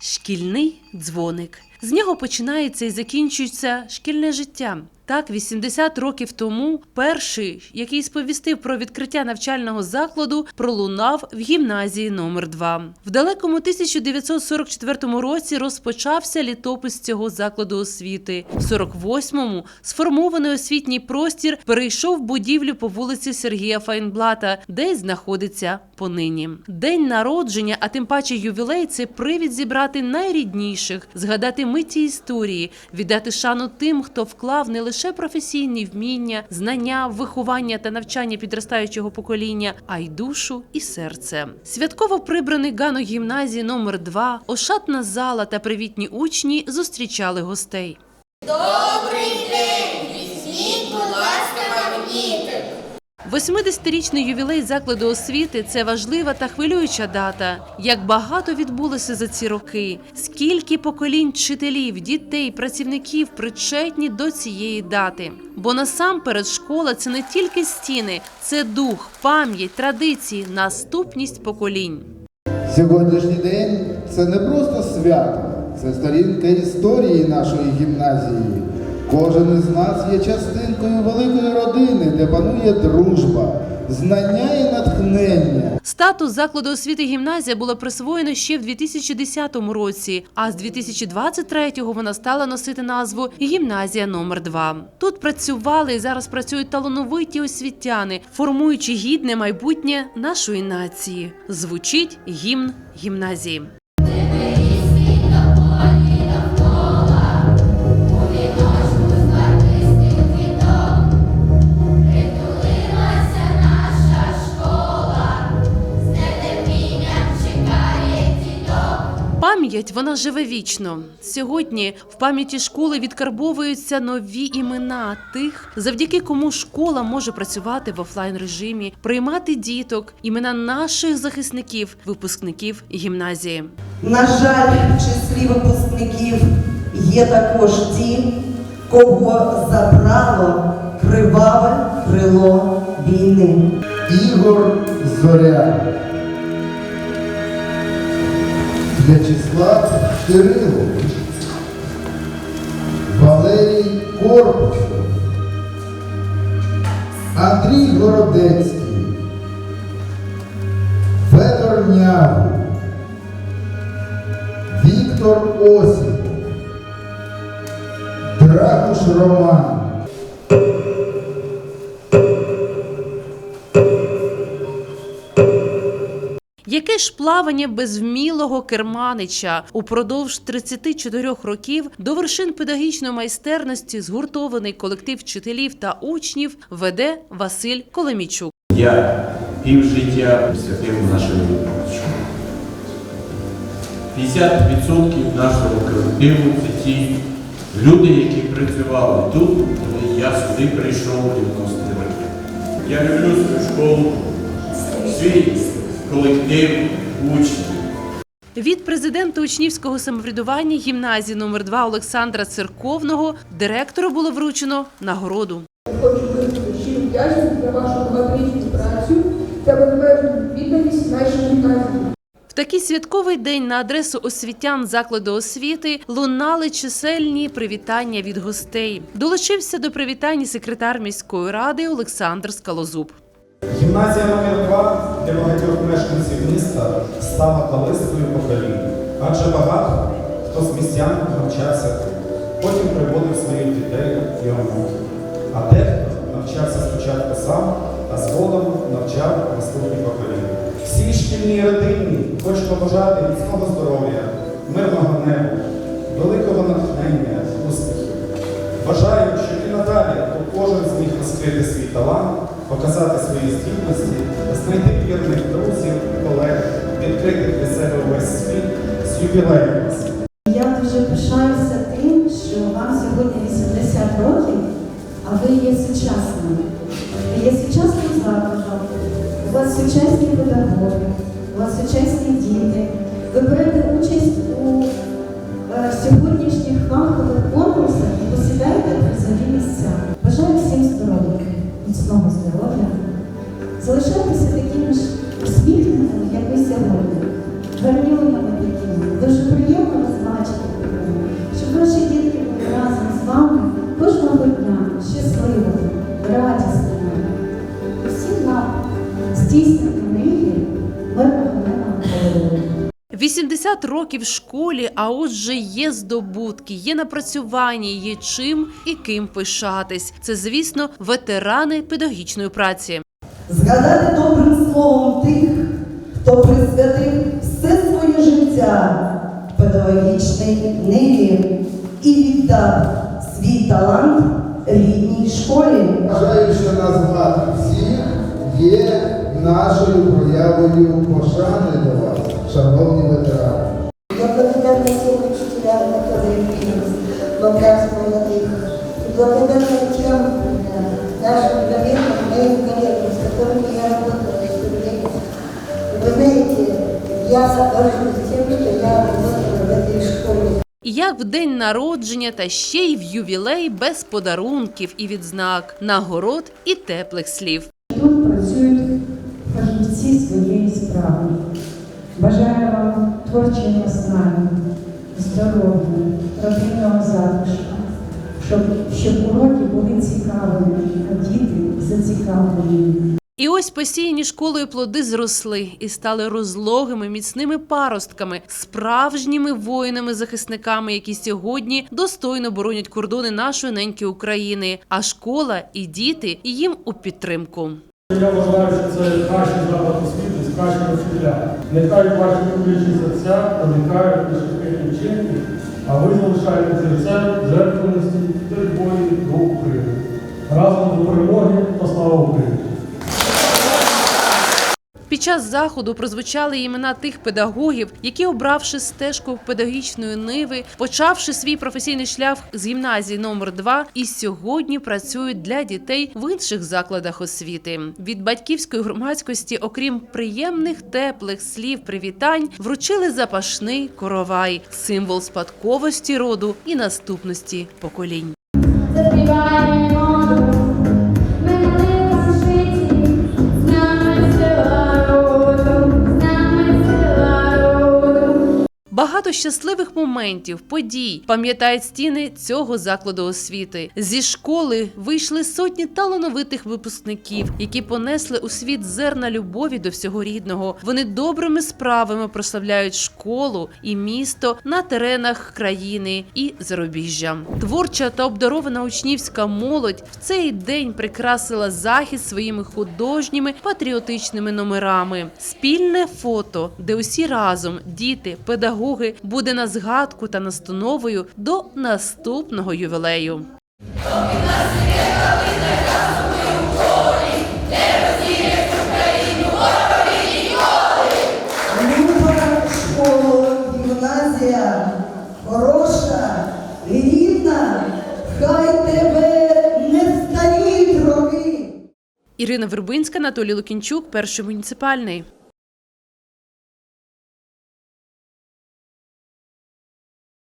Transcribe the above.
Шкільний дзвоник. З нього починається і закінчується шкільне життя. Так, 80 років тому перший, який сповістив про відкриття навчального закладу, пролунав в гімназії номер 2 В далекому 1944 році розпочався літопис цього закладу освіти. В 48-му сформований освітній простір перейшов в будівлю по вулиці Сергія Файнблата, де й знаходиться понині. День народження, а тим паче ювілей це привід зібрати найрідніших, згадати миті історії, віддати шану тим, хто вклав не лише професійні вміння, знання, виховання та навчання підростаючого покоління, а й душу і серце. Святково прибраний ганок гімназії номер 2 ошатна зала та привітні учні зустрічали гостей. Добрий день! 80-річний ювілей закладу освіти це важлива та хвилююча дата. Як багато відбулося за ці роки, скільки поколінь вчителів, дітей, працівників причетні до цієї дати. Бо насамперед школа це не тільки стіни, це дух, пам'ять, традиції, наступність поколінь. Сьогоднішній день це не просто свято, це сторінка історії нашої гімназії. Кожен із нас є частинкою великої родини, де панує дружба, знання і натхнення. Статус закладу освіти гімназія було присвоєно ще в 2010 році, а з 2023-го вона стала носити назву Гімназія номер 2 Тут працювали і зараз працюють талановиті освітяни, формуючи гідне майбутнє нашої нації. Звучить гімн гімназії. Пам'ять вона живе вічно. Сьогодні в пам'яті школи відкарбовуються нові імена тих, завдяки кому школа може працювати в офлайн режимі, приймати діток, імена наших захисників, випускників гімназії. На жаль, в числі випускників є також ті, кого забрало криваве крило війни. Ігор Зоря. В'ячеслав Кирило. Валерій Корпусов. Андрій Городецький. Федор Нягу. Віктор Осіпов. Дракуш Роман. Яке ж плавання без вмілого керманича упродовж 34 років до вершин педагогічної майстерності згуртований колектив вчителів та учнів веде Василь Колемічук. Я півжиття присвятив нашій школі. 50% нашого колективу це ті люди, які працювали тут, коли я сюди прийшов у 90 років. Я люблю свою школу, свій колектив, учнів. Від президента учнівського самоврядування гімназії номер 2 Олександра Церковного директору було вручено нагороду. Хочу виразити щиру вдячність за вашу багаторічну працю та безмежну відданість нашій гімназії. В такий святковий день на адресу освітян закладу освіти лунали чисельні привітання від гостей. Долучився до привітань і секретар міської ради Олександр Скалозуб. Гімназія номер 2 для багатьох мешканців міста стала колискою поколінь, адже багато хто з містян навчався тут, потім приводив своїх дітей і онуків. А дехто навчався спочатку сам, а згодом навчав наступні покоління. Всій шкільній родині хочу побажати міцного здоров'я, мирного неба, великого натхнення, успіхів. Бажаю, щоб і надалі кожен зміг розкрити свій талант, показати свої здібності, знайти вірних друзів, колег, відкрити для себе весь світ з ювілеєм вас. Я дуже пишаюся тим, що вам сьогодні 80 років, а ви є сучасними. Ви є сучасним закладом, у вас сучасні педагоги, у вас сучасні діти. Ви берете участь у е, 80 років в школі, а отже, є здобутки, є напрацювання, є чим і ким пишатись. Це, звісно, ветерани педагогічної праці. Згадати добрим словом тих, хто присвятив все своє життя педагогічній ниві і віддав свій талант рідній школі. Вважаю, що назвати всіх є нашою проявою пошани до вас, шановні ветерани. Я благодарна всем учителям, которые помогают молодых. И благодарна тем э, нашим коллегам, моим коллегам, с которыми я работала все время. И вы знаете, я горжусь тем, что я работала в этой школе. І як в день народження, та ще й в ювілей без подарунків і відзнак, нагород і теплих слів. Тут працюють фахівці своєї справи. Бажаю вам творчої наснаги, здоров'я, родинного затишку, щоб, щоб уроки були цікавими, а діти зацікавлені. І ось посіяні школою плоди зросли і стали розлогими міцними паростками, справжніми воїнами-захисниками, які сьогодні достойно боронять кордони нашої неньки України. А школа і діти їм у підтримку. Я вважаю, що це кращий заклад освіти з кращими вчителями. Нехай ваші публічні серця проникають на шляхетні вчинки, а ви залишаєте серцем жертвеності перед бої до України. Разом до перемоги та слава Україні! Під час заходу прозвучали імена тих педагогів, які, обравши стежку педагогічної ниви, почавши свій професійний шлях з гімназії номер 2 і сьогодні працюють для дітей в інших закладах освіти. Від батьківської громадськості, окрім приємних теплих слів привітань, вручили запашний коровай, символ спадковості роду і наступності поколінь. Багато щасливих моментів, подій пам'ятають стіни цього закладу освіти. Зі школи вийшли сотні талановитих випускників, які понесли у світ зерна любові до всього рідного. Вони добрими справами прославляють школу і місто на теренах країни і зарубіжжя. Творча та обдарована учнівська молодь в цей день прикрасила захід своїми художніми патріотичними номерами. Спільне фото, де усі разом, діти, педагоги, буде на згадку та настановою до наступного ювілею. Хороша, рідна, хай тебе не старіють роки. Ірина Вербинська, Анатолій Лукінчук, перший муніципальний.